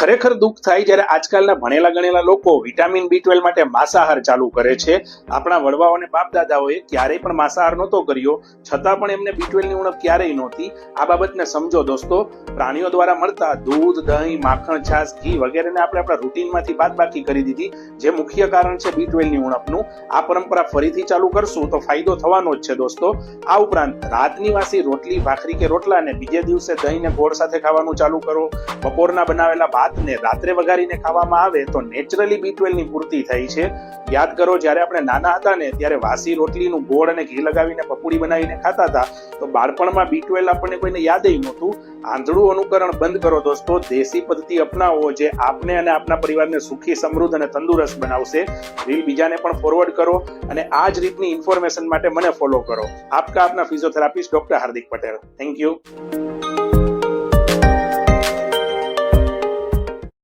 ખરેખર દુઃખ થાય જ્યારે આજકાલના ભણેલા ગણેલા લોકો વિટામિન બી ટ્વેલ્વ માટે માંસાહાર ચાલુ કરે છે. આપણા વડવાઓ અને બાપ દાદાઓએ ક્યારેય પણ માંસાહાર નહોતો કર્યો, છતાં પણ એમને બી ટ્વેલ્વની ઉણપ ક્યારેય નહોતી. આ બાબતને સમજો દોસ્તો. પ્રાણીઓ દ્વારા મળતા દૂધ, દહીં, માખણ, છાશ, ઘી વગેરેને આપણે આપણા રૂટીનમાંથી બાદબાકી કરી દીધી. જે મુખ્ય કારણ છે બી ટ્વેલ્વની ઉણપનું. આ પરંપરા ફરીથી ચાલુ કરશું તો ફાયદો થવાનો જ છે દોસ્તો. આ ઉપરાંત રાતની વાસી રોટલી, ભાખરી કે રોટલા ને બીજે દિવસે દહીં ને ગોળ સાથે ખાવાનું ચાલુ કરો. બપોરના બનાવેલા ભાતને રાત્રે વઘારીને ખાવામાં આવે તો નેચરલી બી ટ્વેલ્વની પૂર્તિ થઈ છે. યાદ કરો, જ્યારે આપણે નાના હતા ને, ત્યારે વાસી રોટલીનું ગોળ અને ઘી લગાવીને પકોડી બનાવીને ખાતા હતા, તો બાળપણમાં બી ટ્વેલ્વ આપણને કોઈને યાદ નહોતું. આંધળું અનુકરણ બંધ કરો દોસ્તો, દેશી પદ્ધતિ અપનાવો જે આપને અને આપના પરિવારને સુખી, સમૃદ્ધ અને તંદુરસ્ત બનાવશે. રીલ બીજાને પણ ફોરવર્ડ કરો અને આ જ રીતની ઇન્ફોર્મેશન માટે મને ફોલો કરો. આપકા આપના physiotherapist doctor Hardik Patel. Thank you